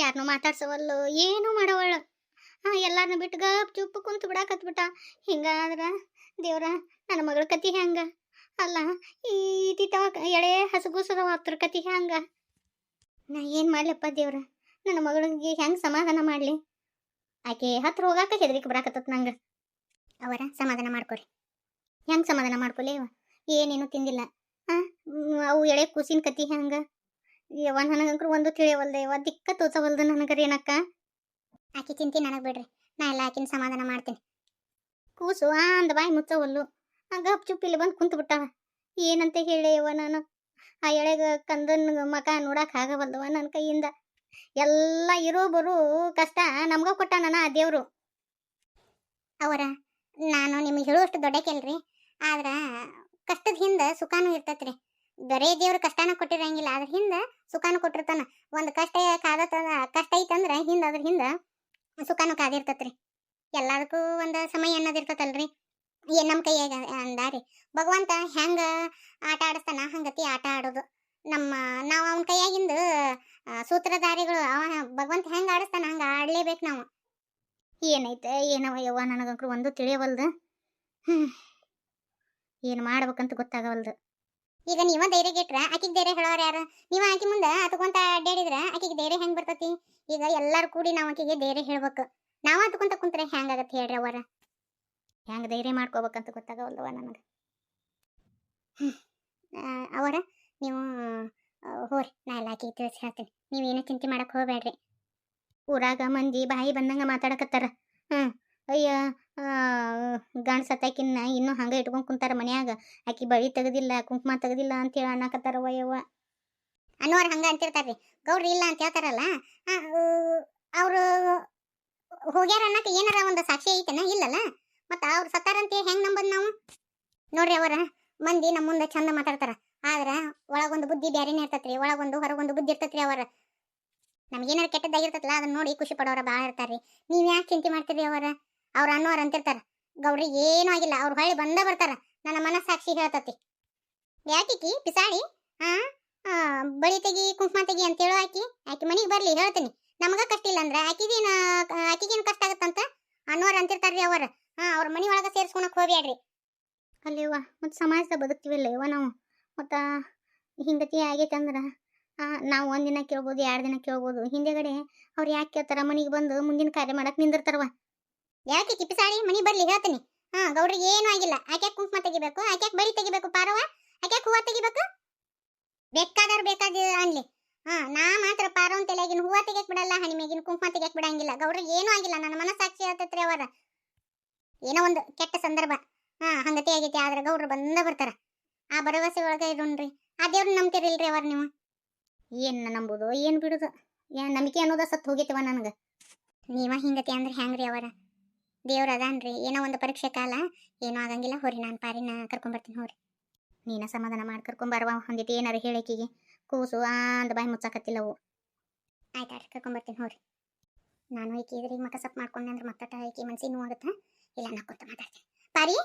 ಯಾರನ್ನೂ ಮಾತಾಡ್ಸವಲ್ಲು, ಏನೂ ಮಾಡವಳು. ಹಾಂ ಎಲ್ಲಾರನ್ನ ಬಿಟ್ಟು ಗಪ್ ಚುಪ್ಪು ಕುಂತು ಬಿಡಾಕತ್ಬಿಟ್ಟ. ಹಿಂಗಾದ್ರ ದೇವ್ರ, ನನ್ನ ಮಗಳ ಕತಿ ಹೆಂಗ ಅಲ್ಲ, ಈ ಎಳೆ ಹಸುಗೂಸದವ ಹತ್ರ ಕತಿ ಹೆಂಗ ನಾ ಏನು ಮಾಡ್ಲಪ್ಪ ದೇವ್ರ? ನನ್ನ ಮಗಳಿಗೆ ಹೆಂಗೆ ಸಮಾಧಾನ ಮಾಡಲಿ? ಆಕೆ ಹತ್ರ ಹೋಗಾಕ ಹೆದರಿಕೆ ಬರಾಕತ್ತತ್ ನಂಗೆ. ಅವರ, ಸಮಾಧಾನ ಮಾಡ್ಕೊರಿ. ಹೆಂಗೆ ಸಮಾಧಾನ ಮಾಡ್ಕೊಲಿ ಏನೇನು ತಿಂದಿಲ್ಲ. ಹಾಂ ಅವು ಎಳೆ ಕೂಸಿನ ಕತಿ ಹೆಂಗ ಯವ್ವ ನನಗಂಕ್ರು ಒಂದು ತಿಳಿಯವಲ್ದೆ, ಯವ್ವ ದಿಕ್ಕ ತೋಚವಲ್ದು ನನಗರಿ ಏನಕ್ಕ? ಆಕಿ ಚಿಂತೆ ನನಗೆ ಬಿಡ್ರಿ, ನಾ ಎಲ್ಲ ಆಕಿನ ಸಮಾಧಾನ ಮಾಡ್ತೀನಿ. ಕೂಸು, ಆ ಅಂದ ಬಾಯಿ ಮುಚ್ಚವಲ್ಲು. ಗಪ್ ಚುಪ್ ಇಲ್ಲಿ ಬಂದು ಕುಂತು ಬಿಟ್ಟಾವ ಏನಂತ ಹೇಳಿ ಯವ್ವ ನಾನು? ಆ ಎಳೆಗ ಕಂದನ್ ಮಕ ನೋಡಕ್ ಆಗವಲ್ದವ ನನ್ನ ಕೈಯಿಂದ. ಎಲ್ಲ ಇರೋ ಬರೋ ಕಷ್ಟ, ನಮ್ಗ ಕೊಟ್ಟಾನ ಆ ದೇವ್ರು. ಅವರ, ನಾನು ನಿಮಗೆ ಹೇಳುವಷ್ಟು ದೊಡ್ಡಕೆಲ್ರಿ ಆದ್ರ ಕಷ್ಟದ ಹಿಂದೆ ಸುಖಾನು ಇರ್ತೈತ್ರಿ. ಬರೇ ದೇವ್ರ ಕಷ್ಟನ ಕೊಟ್ಟಿರಂಗಿಲ್ಲ. ಅದ್ರ ಹಿಂದ ಸುಖಾನು ಕೊಟ್ಟಿರ್ತಾನ. ಒಂದು ಕಷ್ಟ ಕಾದ ಕಷ್ಟ ಐತಂದ್ರ ಹಿಂದ ಅದ್ರ ಹಿಂದ ಸುಖಾನು ಕಾದಿರ್ತತ್ರಿ. ಎಲ್ಲದಕ್ಕೂ ಒಂದು ಸಮಯ ಅನ್ನೋದಿರ್ತತಲ್ರಿ ಏನ್ ನಮ್ಮ ಕೈಯಾಗ ಅಂದಾರಿ? ಭಗವಂತ ಹೆಂಗ ಆಟ ಆಡಿಸ್ತಾನ? ಹಂಗತಿ ಆಟ ಆಡೋದು. ನಮ್ಮ, ನಾವು ಅವನ ಕೈಯಾಗಿಂದ ಸೂತ್ರಧಾರಿಗಳು, ಅವ ಭಗವಂತ ಹೆಂಗ ಆಡಿಸ್ತಾನ? ಹಂಗ ಆಡ್ಲೇಬೇಕು ನಾವು. ಏನೈತೆ, ಏನವ ಯವ್ವ ನನಗಂಕ್ರು ಒಂದು ತಿಳಿಯವಲ್ದು ಹ್ಮ್. ಏನು ಮಾಡ್ಬೇಕಂತ ಗೊತ್ತಾಗವಲ್ದು. ಈಗ ನೀವ ಧೈರ್ಯ ಇಟ್ರ, ಆಕಿಗೆ ಧೈರ್ಯ ಹೇಳೋರು ಯಾರು? ನೀವ ಆಕಿ ಮುಂದೆ ಅತ್ಕೊಂತ ಅಡ್ಡಾಡಿದ್ರ ಆಕಿಗೆ ಧೈರ್ಯ ಹೆಂಗ್ ಬರ್ತತಿ? ಈಗ ಎಲ್ಲಾರು ಕೂಡಿ ನಾವು ಆಕಿಗೆ ಧೈರ್ಯ ಹೇಳ್ಬೇಕು. ನಾವ ಅತ್ಕೊಂತ ಕುಂತ್ರೆ ಹೆಂಗಾಗತ್ತೆ ಹೇಳ್ರಿ ಅವರ ಹೆಂಗ್ ಧೈರ್ಯ ಮಾಡ್ಕೋಬೇಕಂತ ಗೊತ್ತಾಗವಲ್ದವ ನನಗೆ. ಅವರ ನೀವು ಹೋರಿ, ನಾ ಎಲ್ಲ ಆಕಿಗೆ ತಿಳಿಸಿ ಹೇಳ್ತೀನಿ. ನೀವೇನು ಚಿಂತೆ ಮಾಡಕ್ ಹೋಗ್ಬೇಡ್ರಿ. ಊರಾಗ ಮಂದಿ ಬಾಯಿ ಬಂದಂಗ ಮಾತಾಡಕತ್ತಾರ. ಹ್ಮ್, ಅಯ್ಯ ಗಂಡ ಸತ್ತಾಕಿನ್ನ ಇನ್ನೂ ಹಂಗೆ ಇಟ್ಕೊಂಡು ಕುಂತಾರ ಮನ್ಯಾಗ. ಆಕಿ ಬಳಿ ತೆಗದಿಲ್ಲ, ಕುಂಕುಮ ತೆಗೆದಿಲ್ಲ ಅಂತೇಳಿ ಅನ್ನಕತ್ತಾರ ವಯವ್ವ ಅನ್ನೋರು ಹಂಗೆ ಅಂತಿರ್ತಾರ್ರಿ. ಗೌಡ್ರಿ ಇಲ್ಲ ಅಂತ ಹೇಳ್ತಾರಲ್ಲ ಅವರು ಹೋಗ್ಯಾರ ಅನ್ನಕ ಏನಾರ ಒಂದು ಸಾಕ್ಷಿ ಐತನ? ಇಲ್ಲಲ್ಲ? ಮತ್ತು ಅವ್ರು ಸತ್ತಾರಂತ ಹೆಂಗೆ ನಂಬದ್ ನಾವು? ನೋಡ್ರಿ ಅವರ, ಮಂದಿ ನಮ್ಮ ಮುಂದೆ ಚಂದ ಮಾತಾಡ್ತಾರ. ಆದ್ರೆ ಒಳಗೊಂದು ಬುದ್ಧಿ ಬ್ಯಾರೇನೆ ಇರ್ತೈತ್ರಿ, ಒಳಗೊಂದು ಹೊರಗೊಂದು ಬುದ್ಧಿ ಇರ್ತೈತ್ರಿ ಅವರ. ನಮ್ಗೇನಾರ ಕೆಟ್ಟದ್ದಾಗಿರ್ತೈತಲ್ಲ ಅದನ್ನ ನೋಡಿ ಖುಷಿ ಪಡೋರ ಭಾಳ ಇರ್ತಾರ್ರಿ. ನೀವು ಯಾಕೆ ಚಿಂತೆ ಮಾಡ್ತೀರಿ ಅವರ? ಅವ್ರ ಅನ್ನೋರ್ ಅಂತಿರ್ತಾರ. ಗೌಡ್ರಿ ಏನೂ ಆಗಿಲ್ಲ ಅವ್ರು ಹೊಳ್ಳಿ ಬಂದ ಬರ್ತಾರ. ನನ್ನ ಮನಸ್ಸಾಕ್ಷಿ ಹೇಳ್ತತಿ. ಯಾಕಿಕಿ ಪಿಸಾಳಿ? ಆ ಆ, ಬಳಿ ತೆಗಿ ಕುಂಕುಮ ತೆಗಿ ಅಂತ ಹೇಳೋ ಆಕಿ. ಆಕಿ ಮನಿಗೆ ಬರ್ಲಿ ಹೇಳ್ತೀನಿ. ನಮಗ ಕಷ್ಟ ಇಲ್ಲ ಅಂದ್ರೆ ಆಕಿಗೇನ ಆಕಿಗೇನು ಕಷ್ಟ ಆಗತ್ತಂತ? ಅನ್ನೋರ್ ಅಂತಿರ್ತಾರ್ರಿ ಅವರ. ಹಾ ಅವ್ರ ಮನೆ ಒಳಗ ಸೇರ್ಸ್ಕೊಳಕ್ ಹೋಗ್ಯಾಡ್ರಿ ಅಲ್ಲಿವ ಮತ್ತು ಸಮಾಜದ ಬದುಕ್ತಿವಿಲ್ಲ ಇವ ನಾವು. ಮತ್ತ ಹಿಂಗತಿ ಆಗೈತೆ ಅಂದ್ರೆ ನಾವು ಒಂದಿನ ಕೇಳ್ಬೋದು ಎರಡು ದಿನ ಕೇಳ್ಬೋದು. ಹಿಂದೆಗಡೆ ಅವ್ರು ಯಾಕೆ ಕೇಳ್ತಾರ? ಮನಿಗೆ ಬಂದು ಮುಂದಿನ ಕಾರ್ಯ ಮಾಡಕ್ ನಿಂದಿರ್ತಾರವ ಯಾಕೆ ಕಿಪಿಸಾಳಿ ಮನಿ ಬರ್ಲಿ, ಹೇಳ್ತೀನಿ. ಹಾ ಗೌಡ್ರಿಗೆ ಏನು ಆಗಿಲ್ಲ. ಆಕ್ಯಾಕ್ ಕುಂಕುಮ ತೆಗಿಬೇಕು? ಆಕ್ಯಾಕ್ ಬರಿ ತೆಗಿಬೇಕು ಪಾರವ ಆಕ್ಯಾಕ್ ಹೂವ ತೆಗಿಬೇಕು? ಬೇಕಾದವ್ರು ಬೇಕಾದ ಅನ್ಲಿ. ಹಾ, ನಾ ಮಾತ್ರ ಪಾರವನ್ ತಲೆಗಿನ ಹೂವ ತೆಗಿಯಕ್ ಬಿಡಲ್ಲ ಹಣಿಮೆಗಿನ ಕುಂಕುಮ ತೆಗಿಯಕ್ ಬಿಡಂಗಿಲ್ಲ ಗೌಡ್ರಿಗೆ ಏನೂ ಆಗಿಲ್ಲ. ನನ್ನ ಮನಸ್ಸಾಕ್ಷಿ ಹೇಳ್ತೈತ್ರಿ ಅವರ. ಏನೋ ಒಂದು ಕೆಟ್ಟ ಸಂದರ್ಭ. ಹಾ, ಹಂಗತಿ ಆಗೈತಿ. ಆದ್ರೆ ಗೌಡ್ರು ಬಂದ ಬರ್ತಾರ. ಆ ಭರವಸೆ ಒಳಗ ಇರೋಣ್ರಿ. ಆ ದೇವ್ರನ್ನ ನಂಬ್ತಿರಿಲ್ರಿ ಅವ್ರ ನೀವು? ಏನ್ ನಂಬುದು? ಏನ್ ಬಿಡುದು? ಏನ್ ನಂಬಿಕೆ ಅನ್ನೋದ ಸತ್ತು ಹೋಗೈತಿವ ನನಗ. ನೀವ ಹಿಂಗತಿ ಅಂದ್ರೆ ಹೆಂಗ್ರಿ ಅವರ? ದೇವ್ರ ಅದಾನ್ರಿ. ಏನೋ ಒಂದು ಪರೀಕ್ಷೆ ಕಾಲ. ಏನೋ ಆಗಂಗಿಲ್ಲ. ಹೋರಿ, ನಾನು ಪಾರಿನ ಕರ್ಕೊಂಬರ್ತೀನಿ ಹೋರಿ. ನೀನ ಸಮಾಧಾನ ಮಾಡಿ ಕರ್ಕೊಂಬರ್ವ ಹೊಂದಿಟ್ಟು ಏನಾರು ಹೇಳಿಕೆಗೆ ಕೂಸು ಅಂದ ಬಾಯಿ ಮುಚ್ಚಾಕತ್ತಿಲ್ಲವು ಆಯ್ತು ಆಯ್ತು ಕರ್ಕೊಂಬರ್ತೀನಿ ಹೋರಿ. ನಾನು ಈಕೆ ಇದ್ರಿಗೆ ಮಕ ಸಪ್ ಮಾಡ್ಕೊಂಡೆ ಅಂದ್ರೆ ಮತ್ತಟ ಈಕೆ ಮನ್ಸಿಗೆ ನೋವಾಗುತ್ತಾ ಇಲ್ಲ ನಕ್ಕೊತ ಮಾತಾಡ್ತೀನಿ. ಪಾರಿ?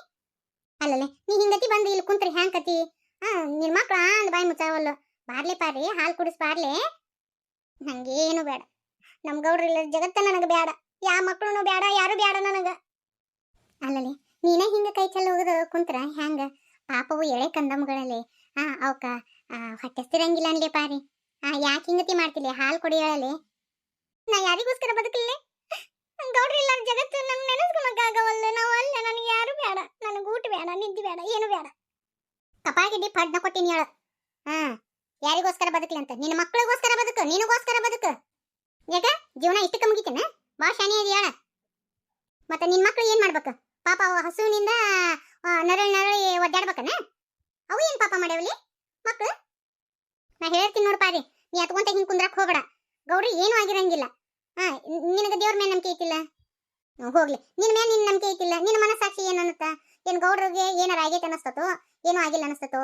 ಅಲ್ಲಲ್ಲೇ, ನೀ ಹಿಂಗತಿ ಬಂದು ಇಲ್ಲಿ ಕುಂತ್ರಿ ಹ್ಯಾಂಗ್ ಕತಿ ಹಾ ನಿನ್ ಮಕ್ಳು ಆ ಅಂದ ಬಾಯಿ ಮುಚ್ಚಾವಲ್ಲು. ಬಾರ್ಲಿ ಪಾರಿ, ಹಾಲು ಕುಡಿಸ್ ಬಾರ್ಲಿ. ನಂಗೇನು ಬೇಡ. ನಮ್ ಗೌಡ್ರ ಇಲ್ಲ ಜಗತ್ತ ನನಗೆ ಬೇಡ ಯಾ ಮಕ್ಕಳು ಬೇಡ ಯಾರು ಬೇಡ ನನಗ? ಅಲ್ಲಲ್ಲಿ ನೀನೇ ಹಿಂಗ ಕೈ ಚೆಲ್ಲ ಹೋಗದ ಕುಂತ್ರ ಹ್ಯಾಂಗ? ಪಾಪವು ಎಳೆ ಕಂದಮ್ಗಳಲ್ಲಿ ಆ ಅವಕ್ಕ ಆ, ಹೊಟ್ಟೆಸ್ತಿರಂಗಿಲ್ಲ ಅನ್ಲಿ ಪಾರಿ. ಆ ಯಾಕೆ ಹಿಂಗತಿ ಮಾಡ್ತಿಲ್ಲ ಹಾಲು ಹೇಳಲಿ ನಾ ಯಾರಿಗೋಸ್ಕರ ಬದುಕಲಿಲ್ಲ ಗೌಡ್ರ ಇಲ್ಲ ಜಗತ್ತು ನಮ್ ನೆನೆಸ್ಕೊಳಕ್ಕಾಗವಲ್ಲ ನಾವು ಅಲ್ಲ ನನಗೆ ಯಾರು ಬೇಡ ನನಗೆ ಊಟ ಬೇಡ ನಿದ್ದೆ ಬೇಡ ಏನು ಬೇಡ ಕಪಾಗಿಡ್ಡಿ ಪಡ್ನ ಕೊಟ್ಟಿನಿ ಹೇಳ. ಹಾ ಯಾರಿಗೋಸ್ಕರ ಬದುಕಲಿ ಅಂತ? ನಿನ್ನ ಮಕ್ಕಳಿಗೋಸ್ಕರ ಬದುಕು ನಿನಗೋಸ್ಕರ ಬದುಕು. ಯಾಕ ಜೀವನ ಇಷ್ಟಕ್ಕೆ ಮುಗಿತೇನ? ಭಾಳ ಶಾನಿ ಇದೆಯಾಳ ಮತ್ತೆ ನಿನ್ ಮಕ್ಳು ಏನ್ ಮಾಡ್ಬೇಕು? ಪಾಪ ಹಸುವಿನಿಂದ ನರಳಿ ನರಳಿ ಒದ್ದಾಡ್ಬೇಕನ? ಅವು ಏನ್ ಪಾಪ ಮಾಡ್ಯಾವಲಿ ಮಕ್ಳು? ನಾ ಹೇಳ್ತೀನಿ ನೋಡ್ ರೀ ನೀ ಅತ್ಕೊಂತ ಹಿಂಗ್ ಕುಂದ್ರಕ್ ಹೋಗ್ಬೇಡ. ಗೌರಿ ಏನೂ ಆಗಿರಂಗಿಲ್ಲ. ಹಾ ನಿನಗ ದೇವ್ರ ಮೇಲೆ ನಂಬಿಕೆ ಐತಿಲ್ಲ? ಹೋಗ್ಲಿ. ನಿನ್ ಮೇಲೆ ನಿನ್ನ ನಂಬಿಕೆ ಐತಿಲ್ಲ? ನಿನ್ನ ಮನಸ್ಸಾಕ್ಷಿ ಏನ್ ಅನ್ನತ್ತ? ಏನ್ ಗೌಡ್ರಿಗೆ ಏನಾರ ಆಗೈತೆ ಅನಸ್ತತೋ ಏನೂ ಆಗಿಲ್ಲ ಅನಸ್ತತೋ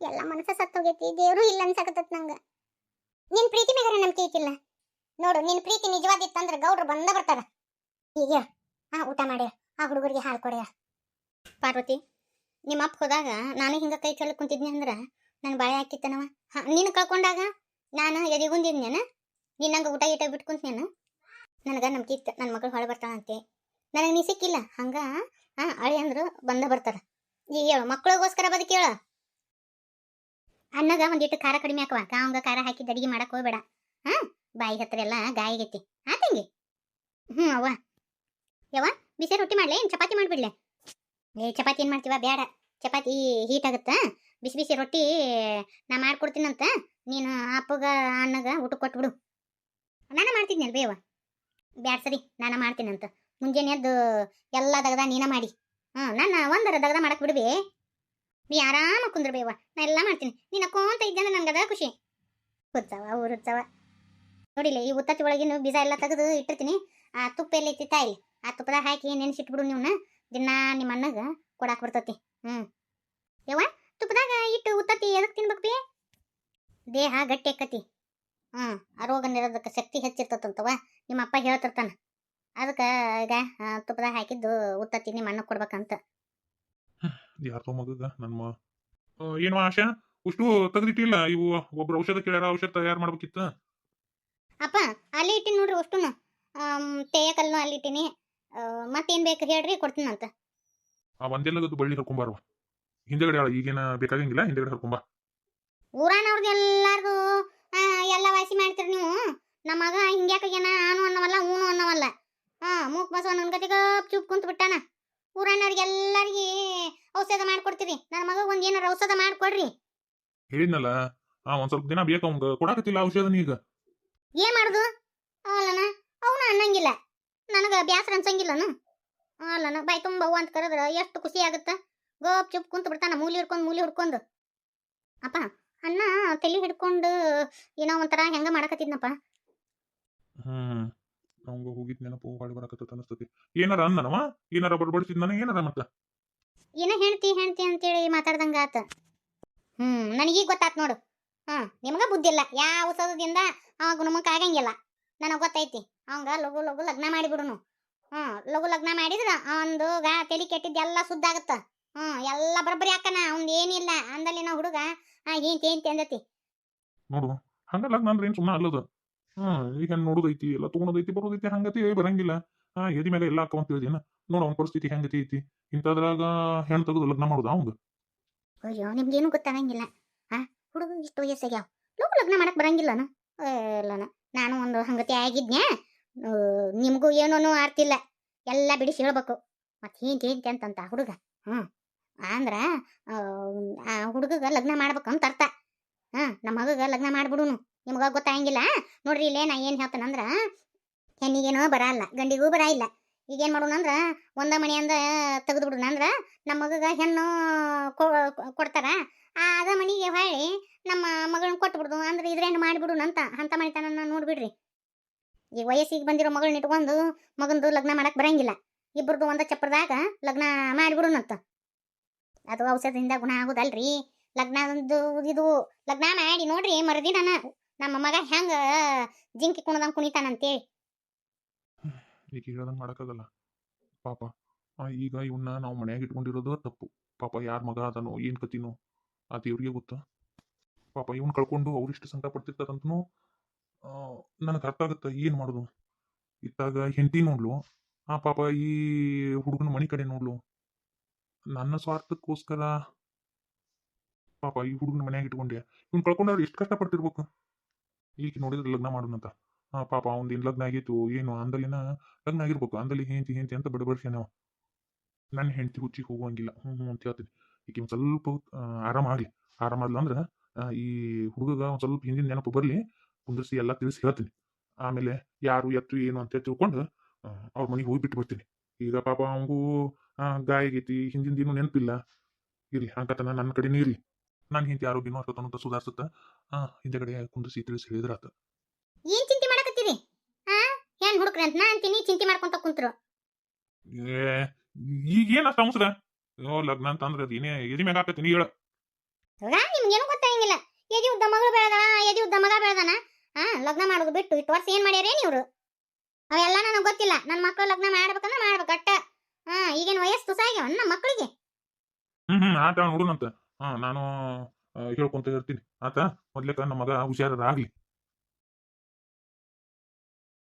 ಎಲ್ಲ ಮನಸ್ಸ ಸತ್ತು ಹೋಗೈತಿ ದೇವ್ರು ಇಲ್ಲ ಅನ್ಸಕತ್ತ ನಂಗ. ನಿನ್ ಪ್ರೀತಿ ಮೇಗರ ನಂಬಿಕೆ ಐತಿಲ್ಲ? ನೋಡು, ನಿನ್ ಪ್ರೀತಿ ನಿಜವಾದಿತ್ತಂದ್ರ ಗೌಡ್ರು ಬಂದ ಬರ್ತಾರ. ಈಗ ಹಾ, ಊಟ ಮಾಡಿ. ಆ ಹುಡುಗರಿಗೆ ಹಾಲು ಕೊಡ್ಯ ಪಾರ್ವತಿ, ನಿಮ್ಮ ಅಪ್ಪ ಹೋದಾಗ ನಾನು ಹಿಂಗ ಕೈ ಚೆಲ್ಲ ಕುಂತಿದ್ನಿ ಅಂದ್ರ ನನ್ ಬಾಳೆ ಹಾಕಿತ್ತನವ? ಹಾ, ನೀನು ಕಳ್ಕೊಂಡಾಗ ನಾನು ಎದಿಗುಂದಿದ್ನೇನ ನಿನ್ನಂಗೆ ಊಟ ಗೀಟ ಬಿಟ್ಕೊಂತ ನೀನು ನನಗೆ ನಂಬಿಕೆ ಇತ್ತು. ನನ್ನ ಮಗಳು ಹೊಳೆ ಬರ್ತಾಳಂತೆ. ನನಗೆ ನೀ ಸಿಕ್ಕಿಲ್ಲ. ಹಂಗ ಆ ಅಳಿ ಅಂದ್ರು ಬಂದ ಬರ್ತಾರ. ಈಗ ಹೇಳು ಮಕ್ಕಳಿಗೋಸ್ಕರ ಬದುಕಿ ಹೇಳು. ಅನ್ನಗ ಒಂದಿಟ್ಟು ಖಾರ ಕಡಿಮೆ ಹಾಕವ. ಕಾವಂಗ ಖಾರ ಹಾಕಿದ್ದು ಅಡಿಗೆ ಮಾಡಕ್ ಹೋಗ್ಬೇಡ. ಹಾಂ? ಬಾಯಿ ಹತ್ರ ಎಲ್ಲ ಗಾಯಿಗೈತಿ ಆ ತಂಗಿ? ಹ್ಞೂ ಅವ್ವ. ಯವ್ವ, ಬಿಸಿ ರೊಟ್ಟಿ ಮಾಡ್ಲೆ? ಏನು ಚಪಾತಿ ಮಾಡಿಬಿಡ್ಲೆ? ಏ, ಚಪಾತಿ ಏನು ಮಾಡ್ತೀವ? ಬೇಡ ಚಪಾತಿ ಹೀಟ್ ಆಗುತ್ತಾ? ಬಿಸಿ ಬಿಸಿ ರೊಟ್ಟಿ ನಾ ಮಾಡ್ಕೊಡ್ತೀನಂತ? ನೀನು ಅಪ್ಪಗ, ಅಣ್ಣಗ ಊಟ ಕೊಟ್ಬಿಡು. ನಾನು ಮಾಡ್ತಿದ್ನಲ್ ಬೇವ ಬ್ಯಾಡ ಸರಿ, ನಾನು ಮಾಡ್ತೀನಂತ. ಮುಂಜಾನೆ ಎದ್ದು ಎಲ್ಲ ದಗದ ನೀನ ಮಾಡಿ. ಹ್ಞೂ ನಾನು ಒಂದರ ದಗದ ಮಾಡಕ್ಕೆ ಬಿಡ್ಬೇ ನೀ ಆರಾಮ ಕುಂದ್ರ ಬೇವ ನಾ ಎಲ್ಲ ಮಾಡ್ತೀನಿ. ನೀನು ಅಕ್ಕೋಂತ ಇದ್ದಂದ್ರೆ ನನಗದ ಖುಷಿ. ಹುಚ್ಚವ ಊರುಚ್ಚವ ನೋಡಿಲ್ಲ, ಈ ಉತ್ತತ್ತಿ ಒಳಗಿನ ಬೀಜ ಎಲ್ಲ ತೆಗೆದು ಇಟ್ಟಿರ್ತೀನಿ. ಆ ತುಪ್ಪ ಎಲ್ಲ ಐತಿ ತಾಯಿ ಆ ತುಪ್ಪದಾಗ ಹಾಕಿ ನೆನೆಸಿಟ್ಬಿಡು ನೀವನ್ನ ದಿನ ನಿಮ್ಮ ಅಣ್ಣಗ ಕೊಡಾಕ್ ಬರ್ತತಿ. ಹ್ಞೂ ಯವ್ವ, ತುಪ್ಪದಾಗ ಇಟ್ಟು ಉತ್ತತ್ತಿ ಎದಕ್ಕೆ ತಿನ್ಬೇಕು ಬಿ ದೇಹ ಗಟ್ಟಿ ಆಕತಿ ಹ್ಞೂ ರೋಗ ನಿರೋಧಕ ಶಕ್ತಿ ಹೆಚ್ಚಿರ್ತತಂತವ ನಿಮ್ಮ ಅಪ್ಪ ಹೇಳ್ತಿರ್ತಾನ. ಅದಕ್ಕೆ ಈಗ ತುಪ್ಪದಾಗ ಹಾಕಿದ್ದು ಉತ್ತತ್ತಿ ನಿಮ್ಮ ಅಣ್ಣ ಕೊಡ್ಬೇಕಂತ. ಯಾರ್ದೋ ಏನು ಆಶಾ? ಅಷ್ಟು ತೆಗ್ದಿಟ್ಟಿಲ್ಲ, ಇವು ಒಬ್ರು ಔಷಧ ಕೇಳ್ಯಾರ, ಔಷಧ ತಯಾರು ಮಾಡ್ಬೇಕಿತ್ತು? ಅಪ್ಪ ಅಲ್ಲಿ ಇಟ್ಟಿನಿ ನೋಡ್ರಿ ಅಷ್ಟುನು. ತೇಯ ಕಲ್ಲು ಅಲ್ಲಿ ಇಟ್ಟಿನಿ. ಮತ್ತೇನು ಬೇಕು ಹೇಳ್ರಿ ಕೊಡ್ತೀನಂತ ಆ ಒಂದೆಲ್ಲಗದ್ದು ಬಳ್ಳಿ ಹರ್ಕೊಂಬಾರವ ಹಿಂದೆಗಡೆ ಈಗೇನ ಬೇಕಾಗಂಗಿಲ್ಲ ಹಿಂದೆಗಡೆ ಹರ್ಕೊಂಬ ಊರಾನವ್ರದ್ದು ಎಲ್ಲಾರ್ದು ಎಲ್ಲ ವಾಸಿ ಮಾಡ್ತೀರಿ ನೀವು. ನಮ್ಮ ಮಗ ಹಿಂಗ್ಯಾಕಾಗ್ಯಾನ ಆನು ಅನ್ನವಲ್ಲ ಊನು ಅನ್ನವಲ್ಲ. ಹಾ ಮೂಕ್ ಬಸವ ನನ್ನ ಗತಿಗ ಚುಪ್ ಕುಂತ ಬಿಟ್ಟಾನ. ಊರಾನವ್ರಿಗೆ ಎಲ್ಲರಿಗೆ ಔಷಧ ಮಾಡ್ಕೊಡ್ತೀರಿ. ನನ್ನ ಮಗ ಒಂದ್ ಏನಾರ ಔಷಧ ಮಾಡ್ಕೊಡ್ರಿ. ಹೇಳಿದ್ನಲ್ಲ ಆ ಒಂದ್ ಸ್ವಲ್ಪ ದಿನ ಬೇಕು ಅವಂಗ. ಕೊಡಾಕತ್ತಿಲ್ಲ ಔಷಧ ನೀಗ ಏನ್ ಮಾಡುದು? ಅಲ್ಲನ ಅವನ ಅನ್ನಂಗಿಲ್ಲ. ನನಗ ಬ್ಯಾಸರ ಅನ್ಸಂಗಿಲ್ಲನ. ಅಲ್ಲನ ಬಾಯ್ ತುಂಬ ಅವ್ವ ಅಂತ ಕರೆದ್ರ ಎಷ್ಟು ಖುಷಿ ಆಗುತ್ತ? ಗೋಪ್ ಚುಪ್ ಕುಂತ ಬಿಡ್ತಾನ ಮೂಲಿ ಹಿಡ್ಕೊಂಡು ಮೂಲಿ ಹಿಡ್ಕೊಂಡು. ಅಪ್ಪ ಅಣ್ಣ ತಲೆ ಹಿಡ್ಕೊಂಡು ಏನೋ ಒಂಥರ ಹೆಂಗ ಮಾಡಕತ್ತಿದ್ನಪ್ಪ? ಹ್ಮ್ ಅವಂಗ ಹೋಗಿದ್ ನೆನಪು ಬರಕತ್ತ ಅನಸ್ತತಿ. ಏನಾರ ಅನ್ನನವ ಏನಾರ ಬಡ್ಬಡಿಸಿದ್ ನನಗೆ ಏನಾರ ಮತ್ತ? ಏನೋ ಹೇಳ್ತಿ ಹೇಳ್ತಿ ಅಂತೇಳಿ ಮಾತಾಡ್ದಂಗ ಆತ ಹ್ಮ್ ನನಗೀಗ ಗೊತ್ತಾತ್ ನೋಡು. ಹಾ ನಿಮ್ಗ ಬುದ್ಧಿಲ್ಲ. ಯಾವ ಔಷಧದಿಂದ ಅವ ಗುಣಮುಖ ಆಗಂಗಿಲ್ಲ. ನನಗೆ ಗೊತ್ತೈತಿ. ಅವಂಗ ಲಘು ಲಘು ಲಗ್ನ ಮಾಡಿಬಿಡುನು ಹ್ಞೂ ಲಘು ಲಗ್ನ ಮಾಡಿದ್ರ ಅವಂದು ಗಾ ತಲೆ ಕೆಟ್ಟಿದ್ದೆಲ್ಲ ಸುದ್ದ ಆಗತ್ತ ಹ್ಮ್ ಎಲ್ಲ ಬರೋಬ್ಬರಿ ಹಾಕನ ಅವ್ನು ಏನಿಲ್ಲ ಅಂದಲ್ಲಿ ನಾವು ಹುಡುಗ ಏಂತಿ ಏಂತಿ ಅಂದತಿ. ನೋಡು ಹಂಗ ಲಗ್ನ ಅಂದ್ರೆ ಏನು ಸುಮ್ಮನೆ ಅಲ್ಲದ. ಹ್ಮ್ ಈಗ ನೋಡುದೈತಿ ಎಲ್ಲ ಬರೋದೈತಿ ಹಂಗತಿ ಬರಂಗಿಲ್ಲ. ಹಾ ಎದಿ ಮೇಲೆ ಎಲ್ಲ ಹಾಕೊಂತ ತಿಳಿದೇನ ನೋಡು ಅವ್ನ ಪರಿಸ್ಥಿತಿ ಹೆಂಗತಿ ಐತಿ. ಇಂಥದ್ರಾಗ ಹೆಣ್ಣು ತೆಗೆದು ಲಗ್ನ ಮಾಡೋದು ಅವಂಗ? ಅಯ್ಯೋ ನಿಮ್ಗೇನು ಗೊತ್ತಾಗಂಗಿಲ್ಲ. ಆ ಹುಡುಗ ಇಷ್ಟು ವಯಸ್ಸಾಗ್ಯಾವ. ಲಘು ಲಗ್ನ ಮಾಡಕ್ ಬರಂಗಿಲ್ಲನ? ಇಲ್ಲನ ನಾನು ಒಂದು ಹಂಗತಿ ಆಗಿದ್ನ್ಯಾ? ನಿಮಗೂ ಏನೂ ಆರ್ತಿಲ್ಲ. ಎಲ್ಲ ಬಿಡಿಸಿ ಹೇಳ್ಬೇಕು. ಮತ್ತೆ ಹಿಂಗೆ ಹಿಂಗೆ ಅಂತಂತ ಹುಡುಗ. ಹ್ಞೂ ಅಂದ್ರೆ ಆ, ಹುಡುಗಗೆ ಲಗ್ನ ಅಂತ ಅರ್ಥ. ಹಾಂ ನಮ್ಮ ಮಗಗ ಲಗ್ನ ಮಾಡಿಬಿಡುನು. ನಿಮ್ಗ ಗೊತ್ತಾಗಂಗಿಲ್ಲ ನೋಡ್ರಿ ಇಲ್ಲೇ ನಾ ಏನು ಹೇಳ್ತೇನಂದ್ರ ಹೆಣ್ಣಿಗೇನೋ ಬರಲ್ಲ ಗಂಡಿಗೂ ಬರ ಇಲ್ಲ. ಈಗೇನು ಮಾಡೋಣಂದ್ರ ಒಂದ ಮನೆಯಿಂದ ತೆಗೆದು ಬಿಡೋಣ ಅಂದ್ರೆ ನಮ್ಮ ಮಗಗ ಹೆಣ್ಣು ಕೊಡ್ತಾರ. ಅದ ಮನಿಗೆ ಹೊಳ್ಳಿ ನಮ್ಮ ಮಗಳನ್ನ ಕೊಟ್ಬಿಡ್ದು ಅಂದ್ರೆ ಇದ್ರೇನು ಮಾಡಿಬಿಡು ಅಂತ. ಅಂತ ಮನೆತನ ನೋಡ್ಬಿಡ್ರಿ. ಈ ವಯಸ್ಸಿಗೆ ಬಂದಿರೋ ಮಗಳನ್ನ ಇಟ್ಕೊಂಡು ಮಗಂದು ಲಗ್ನ ಮಾಡಕ್ ಬರಂಗಿಲ್ಲ. ಇಬ್ಬರದು ಒಂದ ಚಪ್ಪರದಾಗ ಲಗ್ನ ಮಾಡಿಬಿಡುನಂತ ಅದು ಔಷಧದಿಂದ ಗುಣ ಆಗುದಲ್ರಿ. ಲಗ್ನದ್ದು ಇದು ಲಗ್ನ ಮಾಡಿ ನೋಡ್ರಿ ಮರದಿನ ನಮ್ಮ ಮಗ ಹೆಂಗ ಜಿಂಕಿ ಕುಣದಂಗ್ ಕುಣಿತಾನಂತೇಳಿ ಈಗ ಪಾಪ ಆ, ಈಗ ಇವನ್ನ ನಾವು ಮನ್ಯಾಗ ಇಟ್ಕೊಂಡಿರೋದು ತಪ್ಪು. ಪಾಪ ಯಾರ ಮಗ ಅದನೋ ಏನ್ ಕತಿನೋ ಆ ದೇವ್ರಿಗೆ ಗೊತ್ತಾ. ಪಾಪ ಇವನ್ ಕಳ್ಕೊಂಡು ಅವ್ರಿಷ್ಟು ಸಂಕಟ ಪಡ್ತಿರ್ತಾರಂತನೂ ನನಗೆ ಅರ್ಥ ಆಗುತ್ತೆ ಏನ್ ಮಾಡುದು. ಇತ್ತಾಗ ಹೆಂಡತಿ ನೋಡ್ಲು, ಆ ಪಾಪ ಈ ಹುಡುಗನ ಮನಿ ಕಡೆ ನೋಡ್ಲು. ನನ್ನ ಸ್ವಾರ್ಥಕ್ಕೋಸ್ಕರ ಪಾಪ ಈ ಹುಡುಗನ ಮನ್ಯಾಗ ಇಟ್ಕೊಂಡೆ. ಕಳ್ಕೊಂಡು ಕಳ್ಕೊಂಡವ್ರು ಎಷ್ಟು ಕಷ್ಟ ಪಡ್ತಿರ್ಬೇಕು. ಈಗ ನೋಡಿದ್ರೆ ಲಗ್ನ ಮಾಡೋಣಂತ. ಆ ಪಾಪ ಅವ್ನ್ ಲಗ್ನ ಆಗಿತ್ತು ಏನು ಅಂದಲಿನ ಲಗ್ನ ಆಗಿರ್ಬೇಕು. ಅಂದಲ್ಲಿ ಹೆಂಡತಿ ಹೆಂತಿ ಅಂತ ಬಡಬಡಿಸ್ಯಾನವ. ನನ್ನ ಹೆಂಡತಿ ಹುಚ್ಚಿಗೆ ಹೋಗುವಂಗಿಲ್ಲ ಹ್ಞೂ ಅಂತ ಹೇಳ್ತೀನಿ. ಈಗ ಒಂದ್ ಸ್ವಲ್ಪ ಆರಾಮ ಆಗ್ಲಿ. ಆರಾಮ ಆದ್ಲ ಅಂದ್ರೆ ಈ ಹುಡುಗಗ ಒಂದು ಸ್ವಲ್ಪ ಹಿಂದಿನ ನೆನಪು ಬರಲಿ ಕುಂದರ್ಸಿ ಎಲ್ಲ ತಿಳಿಸಿ ಹೇಳ್ತೀನಿ. ಆಮೇಲೆ ಯಾರು ಎತ್ತು ಏನು ಅಂತ ತಿಳ್ಕೊಂಡು ಅವ್ರ ಮನೆಗೆ ಹೋಗಿ ಬಿಟ್ಟು ಬರ್ತೀನಿ. ಈಗ ಪಾಪ ಅವಂಗೂ ಗಾಯ ಆಗೈತಿ ಹಿಂದಿನ ದಿನ ನೆನಪಿಲ್ಲ. ಇರ್ಲಿ ಹಂಗತನ ನನ್ನ ಕಡೆ ಇರ್ಲಿ. ನಾನು ಹಿಂತಿ ಆರೋಗ್ಯನೂ ಅಂತ ಸುಧಾರಿಸುತ್ತ ಹಿಂದೆ ಕಡೆ ಕುಂದ್ರಿಸಿ ತಿಳಿಸಿ ಹೇಳಿದ್ರಾತ ಏನ್ ಚಿಂತೆ ಮಾಡಕತ್ತೀರಿ? ಹುಡುಕ್ರಿ ಅಂತ ನಾ ಅಂತೀನಿ ಚಿಂತೆ ಮಾಡ್ಕೊಂತ ಕುಂತ್ರು. ಏ ಈಗ ಏನ್ ಅಷ್ಟ ಅಂಶದ ಅಯ್ಯೋ ಲಗ್ನ ಅಂತ ಅಂದ್ರೆ ಅದೇನೇ ಎದಿ ಮ್ಯಾಗ ಹಾಕತ್ತಿ ನೀ ಹೇಳ ಹೌದಾ ನಿಮ್ಗೇನು ಗೊತ್ತಾಗಿಲ್ಲ ಎದಿ ಉದ್ದ ಮಗಳು ಬೆಳೆದಾನ ಎದಿ ಉದ್ದ ಮಗ ಬೆಳೆದಾನ? ಹಾ ಲಗ್ನ ಮಾಡೋದು ಬಿಟ್ಟು ಇಟ್ಟು ವರ್ಷ ಏನ್ ಮಾಡ್ಯಾರೇ ನೀವ್ರು? ಅವೆಲ್ಲ ನನಗೆ ಗೊತ್ತಿಲ್ಲ. ನನ್ನ ಮಕ್ಕಳು ಲಗ್ನ ಮಾಡ್ಬೇಕಂದ್ರೆ ಮಾಡ್ಬೇಕು ಅಟ್ಟ ಹಾ ಈಗೇನು ವಯಸ್ಸು ತುಸಾಗ್ಯಾವ ನಮ್ಮ ಮಕ್ಕಳಿಗೆ ಹ್ಮ್ ಹ್ಮ್ ಆತ ಹುಡುಗನಂತ ಹಾ ನಾನು ಹೇಳ್ಕೊಂತ ಇರ್ತೀನಿ. ಆತ ಮೊದ್ಲೇಕ ನಮ್ಮ ಮಗ ಹುಷಾರ ಆಗ್ಲಿ